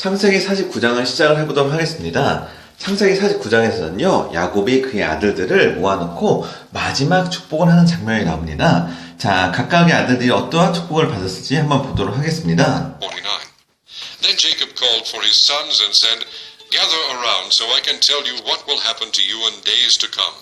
창세기 49장을 시작을 해보도록 하겠습니다. 창세기 49장에서는요, 야곱이 그의 아들들을 모아놓고 마지막 축복을 하는 장면이 나옵니다. 자, 각각의 아들들이 어떠한 축복을 받았을지 한번 보도록 하겠습니다. 49. Then Jacob called for his sons and said, Gather around so I can tell you what will happen to you in days to come.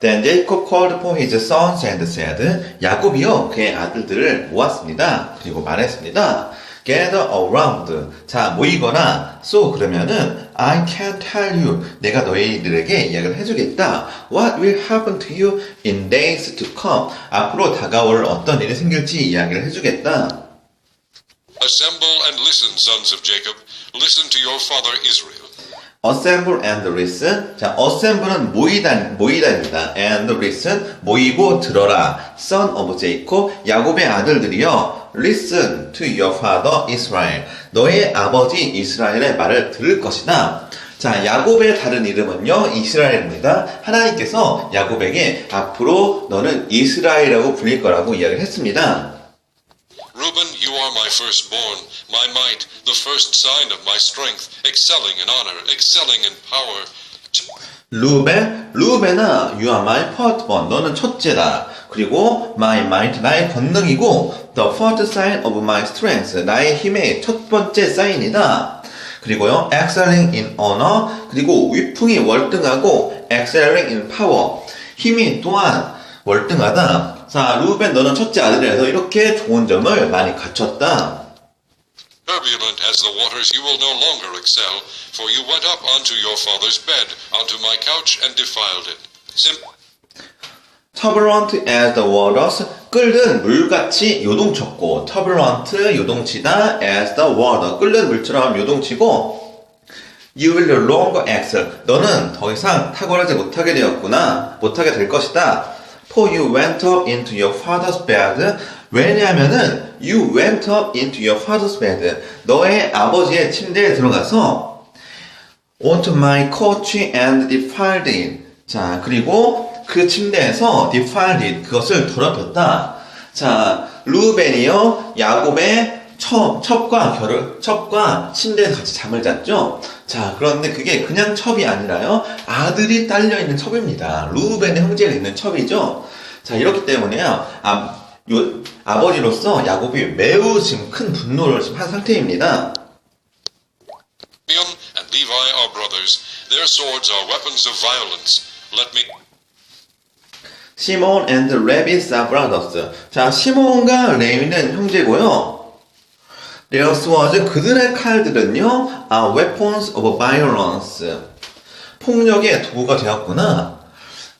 Then Jacob called for his sons and said, 야곱이요 그의 아들들을 모았습니다. 그리고 말했습니다. Gather around. 자 모이거나 so 그러면은 I can tell you. 내가 너희들에게 이야기를 해주겠다. What will happen to you in days to come. 앞으로 다가올 어떤 일이 생길지 이야기를 해주겠다. Assemble and listen, sons of Jacob. Listen to your father Israel. Assemble and listen. 자, assemble은 모이다, 모이다입니다. And listen, 모이고 들어라. Son of Jacob, 야곱의 아들들이여. Listen to your father Israel. 너의 아버지 이스라엘의 말을 들을 것이다. 자, 야곱의 다른 이름은요, 이스라엘입니다. 하나님께서 야곱에게 앞으로 너는 이스라엘이라고 불릴 거라고 이야기를 했습니다. Reuben, you are my firstborn, my might, the first sign of my strength, excelling in honor, excelling in power. 루벤, 루벤아, you are my firstborn. 너는 첫째다. 그리고 my might, 나의 권능이고 the first sign of my strength, 나의 힘의 첫 번째 사인이다. 그리고요, excelling in honor, 그리고 위풍이 월등하고 excelling in power, 힘이 또한 월등하다. 자, 루벤 너는 첫째 아들이라서 이렇게 좋은 점을 많이 갖췄다. Turbulent as the waters, you will no longer excel, for you went up unto your father's bed, unto my couch, and defiled it. Sim- turbulent as the waters 끓는 물같이 요동쳤고 turbulent 요동치다 as the water 끓는 물처럼 요동치고 you will no longer excel 너는 더 이상 탁월하지 못하게 되었구나 못하게 될 것이다 for you went up into your father's bed 왜냐하면은 you went up into your father's bed 너의 아버지의 침대에 들어가서 onto my couch and defiled it. 자, 그리고 그 침대에서 defiled it. 그것을 더럽혔다. 자, 루벤이요, 야곱의 첩, 첩과 결을, 첩과 침대에서 같이 잠을 잤죠? 자, 그런데 그게 그냥 첩이 아니라요, 아들이 딸려있는 첩입니다. 루벤의 형제가 있는 첩이죠? 자, 이렇기 때문에요, 아, 요, 아버지로서 야곱이 매우 지금 큰 분노를 지금 한 상태입니다. Simeon and Levi are brothers. Their swords are weapons of violence. Let me. 시몬 and 레비스 are brothers. 자, 시몬과 레위는 형제고요. Their swords, 그들의 칼들은요, are weapons of violence. 폭력의 도구가 되었구나.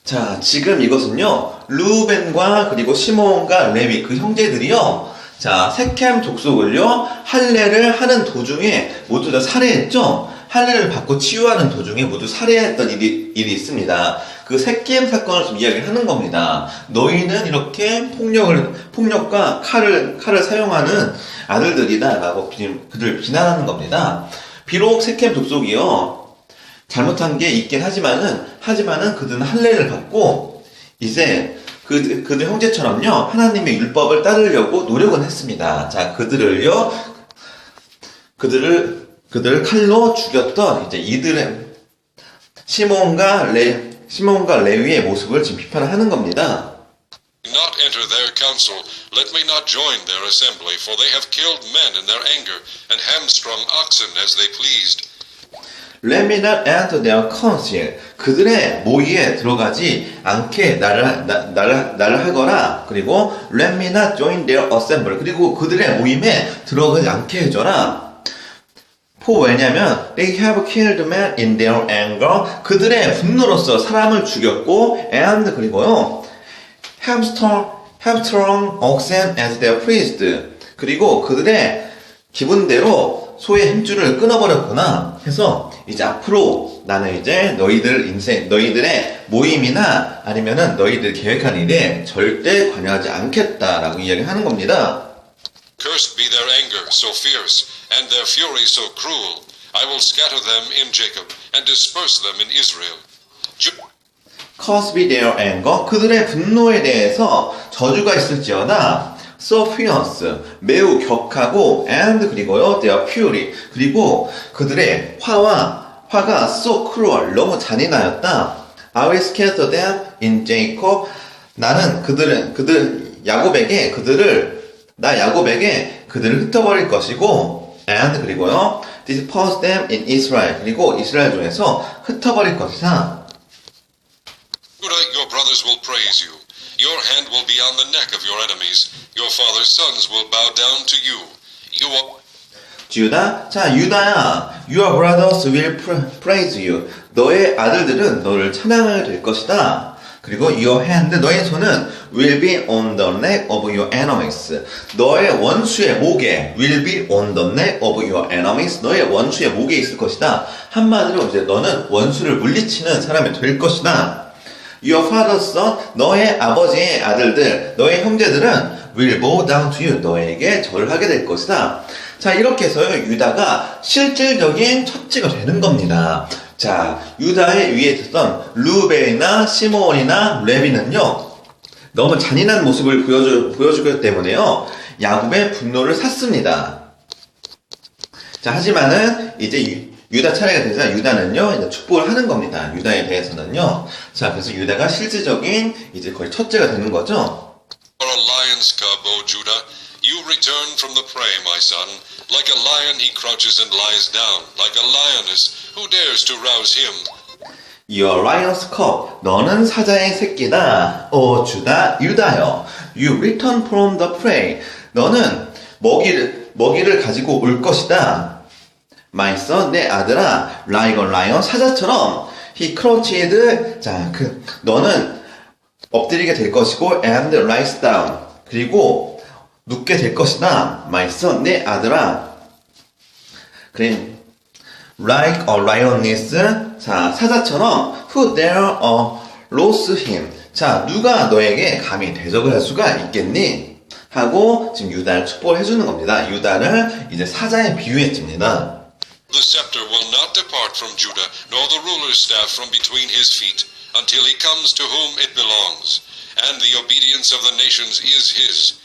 자, 지금 이것은요, 루벤과 그리고 시몬과 레위, 그 형제들이요, 자, 세켐 족속을요, 할례를 하는 도중에 모두 다 살해했죠? 할례를 받고 치유하는 도중에 모두 살해했던 일이, 일이 있습니다. 그 세겜 사건을 좀 이야기를 하는 겁니다. 너희는 이렇게 폭력을, 폭력과 칼을, 칼을 사용하는 아들들이다. 라고 비- 그들 비난하는 겁니다. 비록 세겜 족속이요, 잘못한 게 있긴 하지만은, 하지만은 그들은 할례를 받고, 이제 그, 그들 형제처럼요, 하나님의 율법을 따르려고 노력은 했습니다. 자, 그들을요, 그들을, 그들을 칼로 죽였던 이제 이들의 시몬과 레, 시몬과 레위의 모습을 지금 비판을 하는 겁니다. Not enter their council. Let me not join their assembly, for they have killed men in their anger, and hamstrung oxen as they pleased. Let me not enter their council. 그들의 모의에 들어가지 않게 나를, 나, 나를, 나를 하거라. 그리고 let me not join their assembly. 그리고 그들의 모임에 들어가지 않게 해줘라. For 왜냐면 they have killed men in their anger. 그들의 분노로서 사람을 죽였고 and 그리고요 hamstrung, hamstrung oxen as their pleased. 그리고 그들의 기분대로 소의 힘줄을 끊어버렸구나 해서 이제 앞으로 나는 이제 너희들 인생, 너희들의 모임이나 아니면은 너희들 계획한 일에 절대 관여하지 않겠다라고 이야기를 하는 겁니다. Cursed be their anger so fierce, and their fury so cruel. I will scatter them in Jacob, and disperse them in Israel. Be their anger. 그들의 분노에 대해서 저주가 있을지어다. so fierce, 매우 격하고, and 그리고요, their fury, 그리고 그들의 화와 화가 so cruel, 너무 잔인하였다. I will scatter them in Jacob. 나는 그들은 그들 야곱에게 그들을 나 야곱에게 그들을 흩어버릴 것이고, and 그리고요, disperse them in Israel. 그리고 이스라엘 중에서 흩어버릴 것이다. Your brothers will praise you. Your hand will be on the neck of your enemies. Your father's sons will bow down to you. You will. 유다, 자 유다야, your brothers will pra- praise you. 너의 아들들은 너를 찬양하게 될 것이다. 그리고 your hand, 너의 손은 will be on the neck of your enemies. 너의 원수의 목에 will be on the neck of your enemies. 너의 원수의 목에 있을 것이다. 한마디로 이제 너는 원수를 물리치는 사람이 될 것이다. Your father's son, 너의 아버지의 아들들, 너의 형제들은 will bow down to you. 너에게 절을 하게 될 것이다. 자, 이렇게 해서요, 유다가 실질적인 첫째가 되는 겁니다. 자, 유다의 위에 있었던 루벤이나 시몬이나 레비는요, 너무 잔인한 모습을 보여주, 보여주기 때문에요, 야곱의 분노를 샀습니다. 자, 하지만은 이제 유- 유다 차례가 되자 유다는요, 이제 축복을 하는 겁니다. 유다에 대해서는요. 자, 그래서 유다가 실질적인 이제 거의 첫째가 되는 거죠. You return from the prey, my son. Like a lion, he crouches and lies down. Like a lioness, who dares to rouse him? Your lion's cub. 너는 사자의 새끼다. 오 주다 유다여. You return from the prey. 너는 먹이를 먹이를 가지고 올 것이다. My son, 내 아들아. Like a lion, 사자처럼. He crouched. 자, 그 너는 엎드리게 될 것이고 and lies down. 그리고 눕게 될 것이다. Son, 내 아들아. 그래. like a lioness. 자, 사자처럼 who dare a lose him. 자, 누가 너에게 감히 대적을 할 수가 있겠니? 하고 지금 유다를 축복을 해주는 겁니다. 유다를 이제 사자에 비유했습니다. The scepter will not depart from Judah, nor the ruler's staff from between his feet, until he comes to whom it belongs. And the obedience of the nations is his.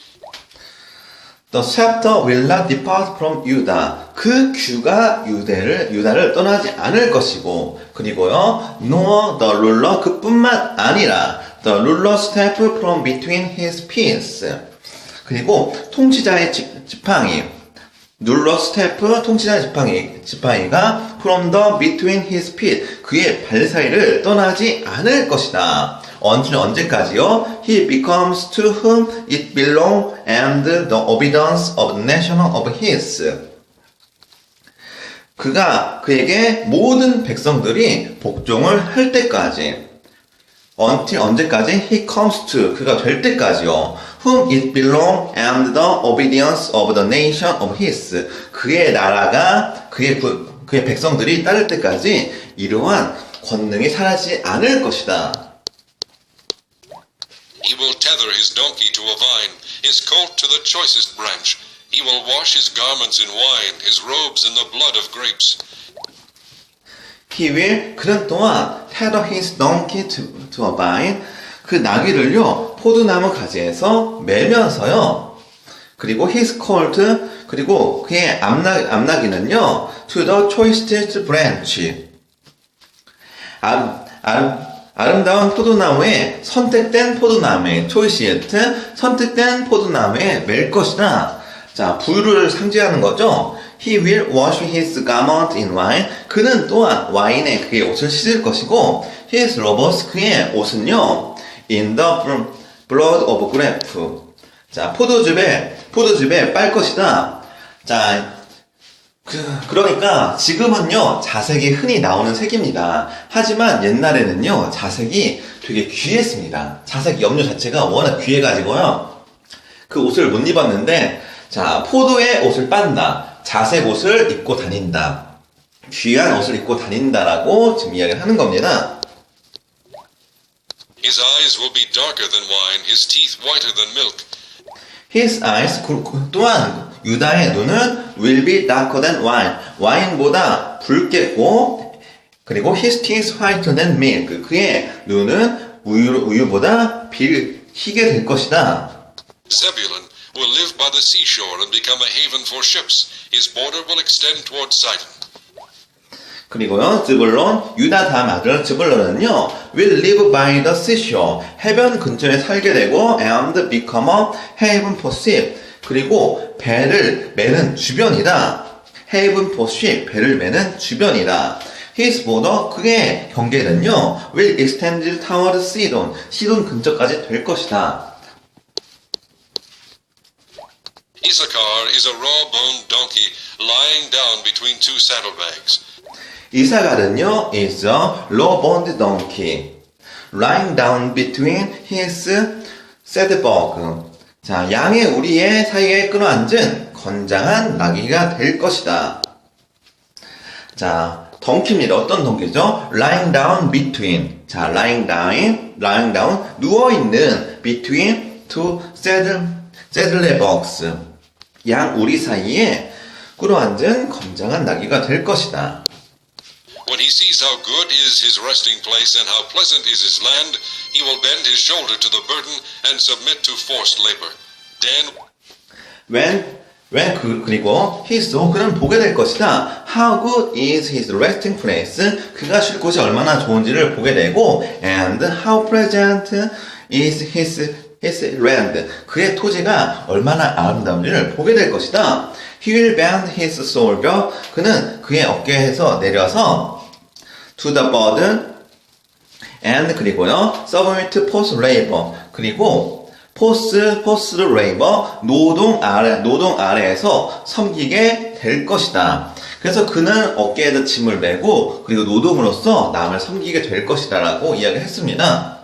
The scepter will not depart from Judah. 그 규가 유대를 유다를 떠나지 않을 것이고 그리고요, nor the ruler 그뿐만 아니라 the ruler's staff from between his feet. 그리고 통치자의 지, 지팡이 룰러 스태프 통치자의 지팡이 지팡이가 from the between his feet 그의 발 사이를 떠나지 않을 것이다. Until 언제까지요? He becomes to whom it belong and the obedience of the nation of his. 그가 그에게 모든 백성들이 복종을 할 때까지 until 언제까지 he comes to 그가 될 때까지요. whom it belong and the obedience of the nation of his 그의 나라가 그의 구- 그의 백성들이 따를 때까지 이러한 권능이 사라지지 않을 것이다. He will tether his donkey to a vine, his colt to the choicest branch. He will wash his garments in wine, his robes in the blood of grapes. He will 그는 또한 tether his donkey to, to a vine 그 나귀를요 포도나무 가지에서 매면서요 그리고 his colt 그리고 그의 암나, 암나귀는요 to the choicest branch 아, 아, 아름다운 포도나무에 선택된 포도나무에 초이시에트 선택된 포도나무에 멜 것이다. 자, 부유를 상징하는 거죠. He will wash his garment in wine. 그는 또한 와인에 그의 옷을 씻을 것이고, his robes 그의 옷은요, in the blood of grape. 자, 포도즙에 포도즙에 빨 것이다. 자, 그, 그러니까 지금은요, 자색이 흔히 나오는 색입니다. 하지만 옛날에는요, 자색이 되게 귀했습니다. 자색 염료 자체가 워낙 귀해가지고요. 그 옷을 못 입었는데, 자, 포도의 옷을 빤다. 자색 옷을 입고 다닌다. 귀한 옷을 입고 다닌다라고 지금 이야기를 하는 겁니다. His eyes will be darker than wine, his teeth whiter than milk. His eyes, 그- 그- 또한 유다의 눈은 will be darker than wine. 와인보다 붉겠고, 그리고 his teeth whiter than milk. 그의 눈은 우유, 우유보다 빌, 희게 될 것이다. Zebulun will live by the seashore and become a haven for ships. His border will extend toward Sidon. 그리고요, 즈블론, 유다 다음 아들 즈블론은요, will live by the seashore, 해변 근처에 살게 되고, and become a haven for ship. 그리고 배를 매는 주변이다. haven for ship, 배를 매는 주변이다. His border, 그의 경계는요, will extend toward Sidon, 시돈 근처까지 될 것이다. Issachar is a raw-boned donkey lying down between two saddlebags. 이사갈은요, is a low-boned donkey, lying down between his saddlebag. 자, 양의 우리의 사이에 끌어앉은 건장한 나귀가 될 것이다. 자, 덩키입니다. 어떤 덩키죠? lying down between. 자, lying down, lying down, 누워있는 between two saddle, saddlebags. 양 우리 사이에 끌어앉은 건장한 나귀가 될 것이다. When he sees how good is his resting place and how pleasant is his land, he will bend his shoulder to the burden and submit to forced labor. Then when when 그, 그리고 saw 그는 보게 될 것이다. How good is his resting place? 그가 쉴 곳이 얼마나 좋은지를 보게 되고 and how pleasant is his his land? 그의 토지가 얼마나 아름다운지를 보게 될 것이다. He will bend his shoulder. 그는 그의 어깨에서 내려서 to the burden and 그리고요 submit post labor 그리고 포스 포스 레이버 노동 아래 노동 아래에서 섬기게 될 것이다. 그래서 그는 어깨에다 짐을 메고 그리고 노동으로서 남을 섬기게 될 것이다라고 이야기했습니다.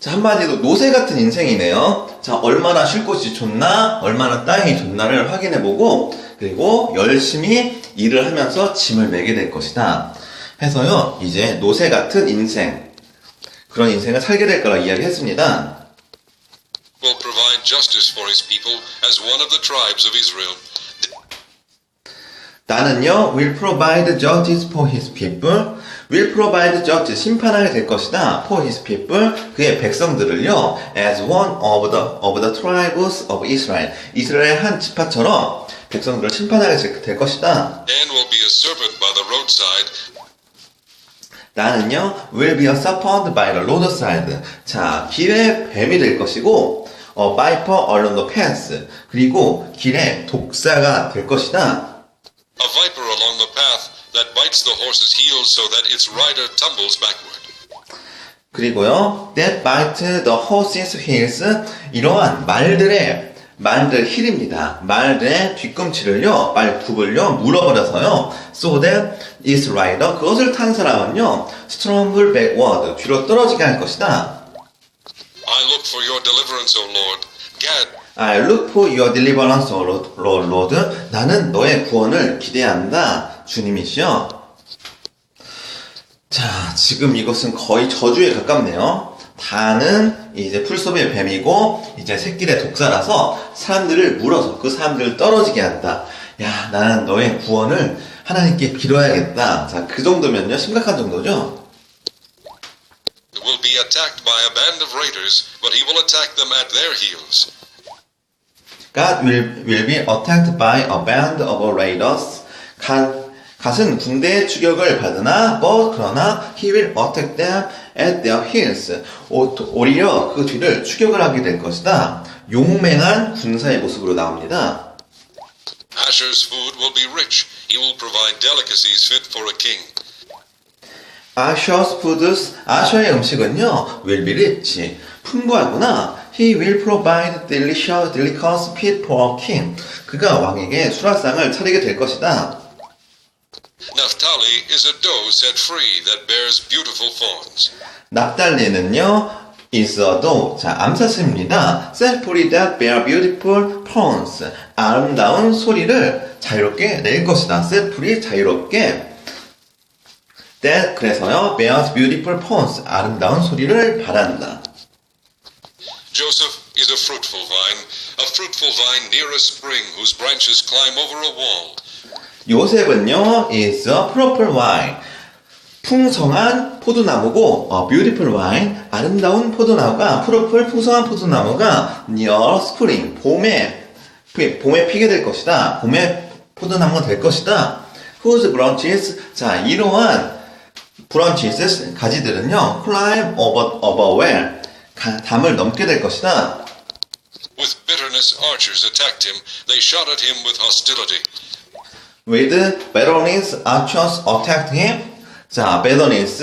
자 한마디로 노새 같은 인생이네요. 자 얼마나 쉴 곳이 좋나 얼마나 땅이 좋나를 확인해 보고 그리고 열심히 일을 하면서 짐을 메게 될 것이다. 해서요 이제 노새 같은 인생 그런 인생을 살게 될 거라 이야기했습니다. 나는요, will provide justice for his people. will provide justice, 심판하게 될 것이다. for his people, 그의 백성들을요, as one of the, of the tribes of Israel. 이스라엘 한 지파처럼 백성들을 심판하게 될 것이다. Dan will be a servant by the roadside, 나는요, will be a serpent by the roadside. 자, 길의 뱀이 될 것이고, 어, viper along the path. 그리고 길의 독사가 될 것이다. a viper along the path that bites the horse's heels so that its rider tumbles backward. 그리고요, that bite the horse's heels. 이러한 말들의, 말들 힐입니다. 말들의 뒤꿈치를요, 말 굽을요, 물어버려서요, so that its rider, 그것을 탄 사람은요, stumble backward, 뒤로 떨어지게 할 것이다. I look for your deliverance, O Lord. Gad, I look for your deliverance, O. Lord. 나는 너의 구원을 기대한다. 주님이시여. 자, 지금 이것은 거의 저주에 가깝네요. 다는 이제 풀섭의 뱀이고, 이제 새끼의 독사라서 사람들을 물어서 그 사람들을 떨어지게 한다. 야, 나는 너의 구원을 하나님께 빌어야겠다. 자, 그 정도면요. 심각한 정도죠. will be attacked by a band of raiders, but he will attack them at their heels. God will, will be attacked by a band of raiders. 갓, 갓은 군대의 추격을 받으나, but 그러나 he will attack them at their heels. 오, 오히려 그 뒤를 추격을 하게 될 것이다. 용맹한 군사의 모습으로 나옵니다. Asher's food will be rich. He will provide delicacies fit for a king. 아셔스 푸드스, 아셔의 음식은요, will be rich. 풍부하구나. He will provide delicious, delicious fit for a king. 그가 왕에게 수라상을 차리게 될 것이다. Naphtali is a doe set free that bears beautiful fawns. 납달리는요, is a doe. 자, 암사슴입니다. Selfly that bear beautiful pawns. 아름다운 소리를 자유롭게 낼 것이다. Selfly 자유롭게. That 그래서요, bears beautiful pawns. 아름다운 소리를 바란다. Joseph is a fruitful vine, a fruitful vine near a spring whose branches climb over a wall. 요셉은요, is a purple wine. 풍성한 포도나무고 어, beautiful vine 아름다운 포도나무가 푸르풀 풍성한 포도나무가 near spring 봄에 피- 봄에 피게 될 것이다. 봄에 포도나무가 될 것이다. whose branches 자 이러한 branches 가지들은요 climb over over well 가- 담을 넘게 될 것이다. With bitterness, archers attacked him. They shot at him with hostility. With Veronis archers attacked him. 자, 베더니스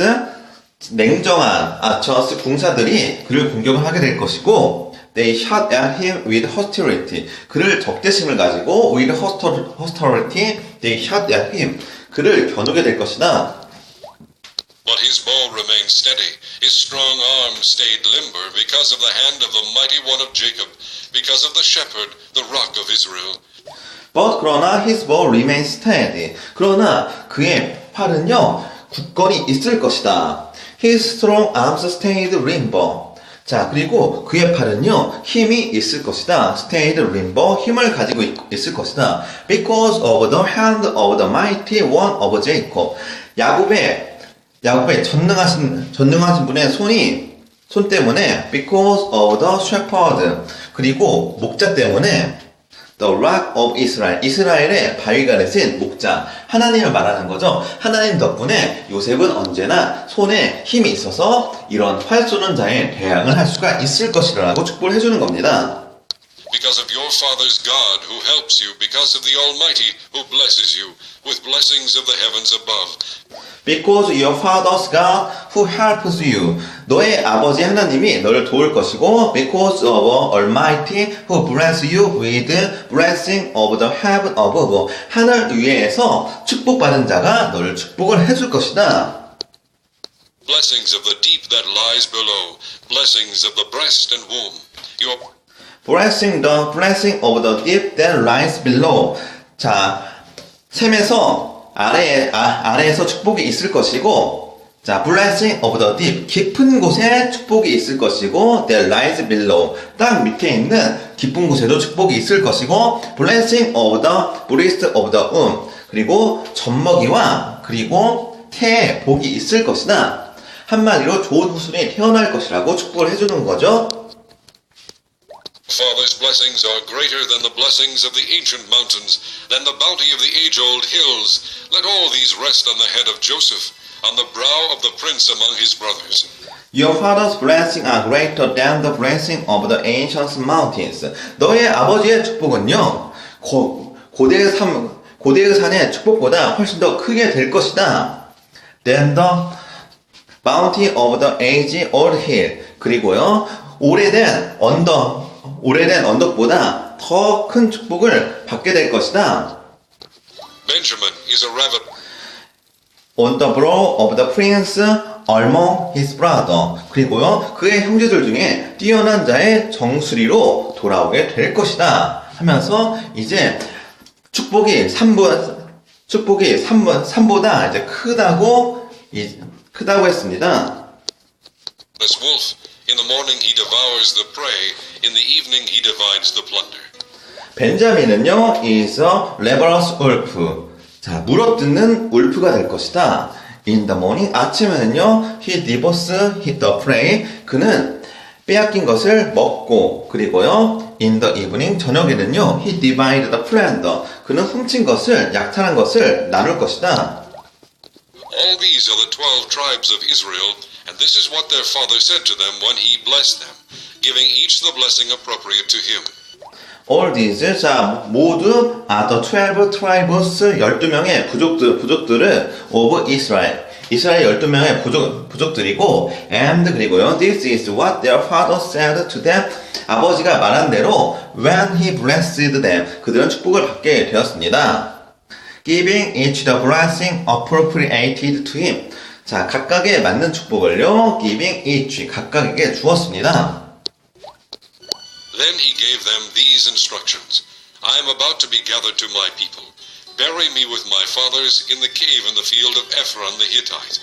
냉정한 아처스 궁사들이 그를 공격을 하게 될 것이고 they shot at him with hostility. 그를 적대심을 가지고 with hostil- hostility they shot at him. 그를 겨누게 될 것이다. But his bow remained steady. His strong arm stayed limber because of the hand of the mighty one of Jacob, because of the shepherd, the rock of Israel. But 그러나 his bow remains steady. 그러나 그의 팔은요 굳건히 있을 것이다. His strong arms stayed limber. 자 그리고 그의 팔은요 힘이 있을 것이다. Stayed limber 힘을 가지고 있, 있을 것이다. Because of the hand of the mighty one of Jacob. 야곱의 야곱의 전능하신 전능하신 분의 손이 손 때문에 because of the shepherd 그리고 목자 때문에 The Rock of Israel. 이스라엘의 바위가 되신 목자. 하나님을 말하는 거죠. 하나님 덕분에 요셉은 언제나 손에 힘이 있어서 이런 활 쏘는 자에 대항을 할 수가 있을 것이라고 축복을 해주는 겁니다. Because of your father's God who helps you, because of the Almighty who blesses you with blessings of the heavens above. Because your father's God who helps you. 너의 아버지 하나님이 너를 도울 것이고 because of Almighty who bless you with blessing of the heaven above. 하늘 위에서 축복받은 자가 너를 축복을 해줄 것이다. Blessings of the deep that lies below, blessings of the breast and womb. Your blessing the blessing of the deep that lies below. 자, 샘에서 아래에 아, 아래에서 축복이 있을 것이고, 자, blessing of the deep 깊은 곳에 축복이 있을 것이고, that lies below 땅 밑에 있는 깊은 곳에도 축복이 있을 것이고, blessing of the breast of the womb 그리고 젖먹이와 그리고 태에 복이 있을 것이다. 한마디로 좋은 후손이 태어날 것이라고 축복을 해주는 거죠. father's blessings are greater than the blessings of the ancient mountains, than the bounty of the age old hills. Let all these rest on the head of Joseph, on the brow of the prince among his brothers. Your father's blessing are greater than the blessing of the ancient mountains. 너의 아버지의 축복은요, 고, 고대의 삶, 고대의 산의 축복보다 훨씬 더 크게 될 것이다. Than the bounty of the age old hill. 그리고요, 오래된 언덕, 오래된 언덕보다 더 큰 축복을 받게 될 것이다. Benjamin is a rabbit. on the brow of the prince among his brother. 그리고요, 그의 형제들 중에 뛰어난 자의 정수리로 돌아오게 될 것이다. 하면서 이제 축복이 3보, 축복이 3보, 3보다 이제 크다고, 이, 크다고 했습니다. As wolf, in the morning he devours the prey, in the evening he divides the plunder. 벤자민은요, is a rebellious wolf. 자, 물어뜯는 울프가 될 것이다. In the morning, 아침에는요, he devours the prey. 그는 빼앗긴 것을 먹고, 그리고요, in the evening, 저녁에는요, he divides the plunder. 그는 훔친 것을, 약탈한 것을 나눌 것이다. All these are the twelve tribes of Israel, and this is what their father said to them when he blessed them, giving each the blessing appropriate to him. All these, 자, 모두, are the 12 tribes, 12명의 부족들, 부족들을 of Israel. 이스라엘 12명의 부족, 부족들이고, and 그리고요, this is what their father said to them. 아버지가 말한 대로, when he blessed them. 그들은 축복을 받게 되었습니다. Giving each the blessing appropriated to him. 자, 각각에 맞는 축복을요, giving each, 각각에게 주었습니다. Then he gave them these instructions I am about to be gathered to my people. Bury me with my fathers in the cave in the field of Ephron the Hittite.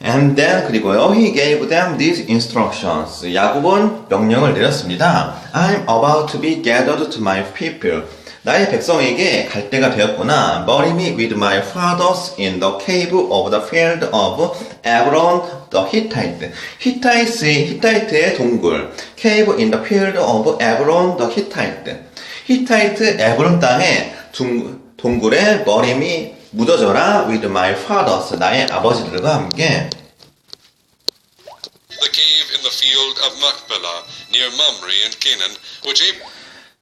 And then 그리고요 he gave them these instructions. 야곱은 명령을 내렸습니다. I'm about to be gathered to my people. 나의 백성에게 갈 때가 되었구나. Bury me with my fathers in the cave of the field of Ebron the Hittite. 히타이스의 히타이트의 동굴. Cave in the field of Ebron the Hittite. 히타이트 에브론 둥, 동굴에 머리미 묻어져라 with my fathers. 나의 아버지들과 함께. The cave in the field of Machpelah, near Mamre in Canaan, which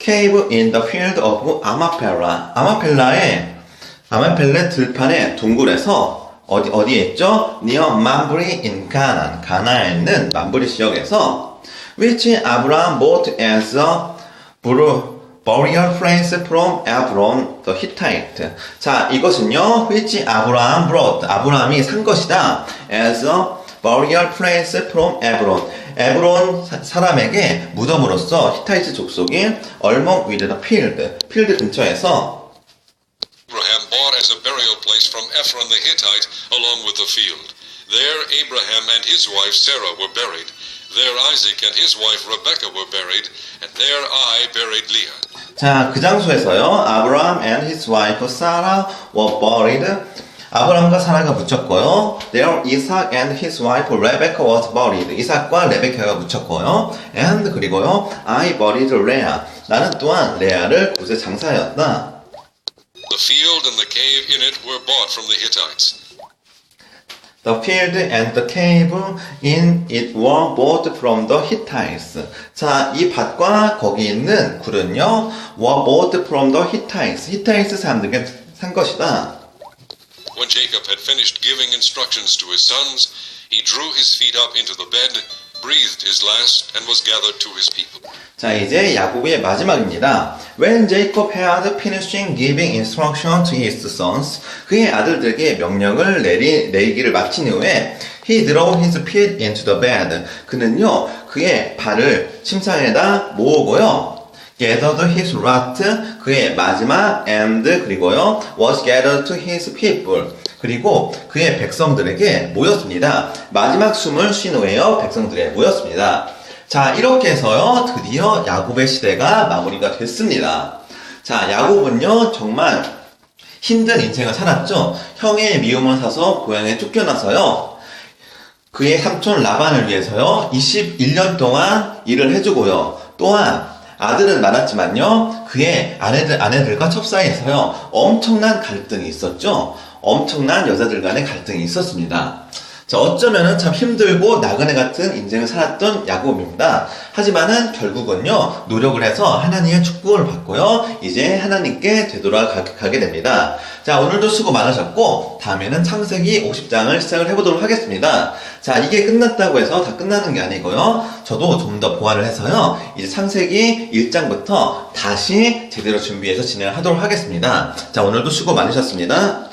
Cave in the field of 아마펠라. 아마펠라의 아마펠레 들판의 동굴에서 어디 어디에 있죠? Near Mamre in Canaan. 가나에 있는 만브리 지역에서 which Abraham bought as a bur- burial place from Abram the Hittite. 자, 이것은요. which Abraham brought. 아브라함이 산 것이다. as a burial place from Abram. 에브론 사- 사람에게 무덤으로써 히타이트 족속인 얼먹 위드 더 필드, 필드 근처에서 bought as a burial place from Ephron the Hittite along with the field. There Abraham and his wife Sarah were buried. There Isaac and his wife Rebekah were buried, and there I buried Leah. 자, 그 장소에서요. 아브라함 and his wife Sarah were buried. 아브라함과 사라가 묻혔고요. There Isaac and his wife Rebecca was buried. 이삭과 레베카가 묻혔고요. And 그리고요. I buried Leah. 나는 또한 레아를 곳에 장사하였다. The field and the cave in it were bought from the Hittites. The field and the cave in it were bought from the Hittites. 자, 이 밭과 거기 있는 굴은요, were bought from the Hittites. 히타이스 사람들에게 산 것이다. When Jacob had finished giving instructions to his sons, he drew his feet up into the bed, breathed his last, and was gathered to his people. 자, 이제 야곱의 마지막입니다. When Jacob had finishing giving instruction to his sons, 그의 아들들에게 명령을 내리, 내리기를 마친 이후에 he drew his feet into the bed. 그는요, 그의 발을 침상에다 모으고요. Gathered his wrath, 그의 마지막 and 그리고요, was gathered to his people. 그리고 그의 백성들에게 모였습니다. 마지막 숨을 쉰 후에요, 백성들에게 모였습니다. 자, 이렇게 해서요, 드디어 야곱의 시대가 마무리가 됐습니다. 자, 야곱은요, 정말 힘든 인생을 살았죠. 형의 미움을 사서 고향에 쫓겨나서요. 그의 삼촌 라반을 위해서요, 21년 동안 일을 해주고요. 또한 아들은 많았지만요, 그의 아내들, 아내들과 첩사에서요, 엄청난 갈등이 있었죠. 엄청난 여자들 간의 갈등이 있었습니다. 자, 어쩌면은 참 힘들고 나그네 같은 인생을 살았던 야곱입니다. 하지만은 결국은요, 노력을 해서 하나님의 축복을 받고요, 이제 하나님께 되돌아가게 됩니다. 자, 오늘도 수고 많으셨고, 다음에는 창세기 50장을 시작을 해보도록 하겠습니다. 자, 이게 끝났다고 해서 다 끝나는 게 아니고요, 저도 좀 더 보완을 해서요, 이제 창세기 1장부터 다시 제대로 준비해서 진행을 하도록 하겠습니다. 자, 오늘도 수고 많으셨습니다.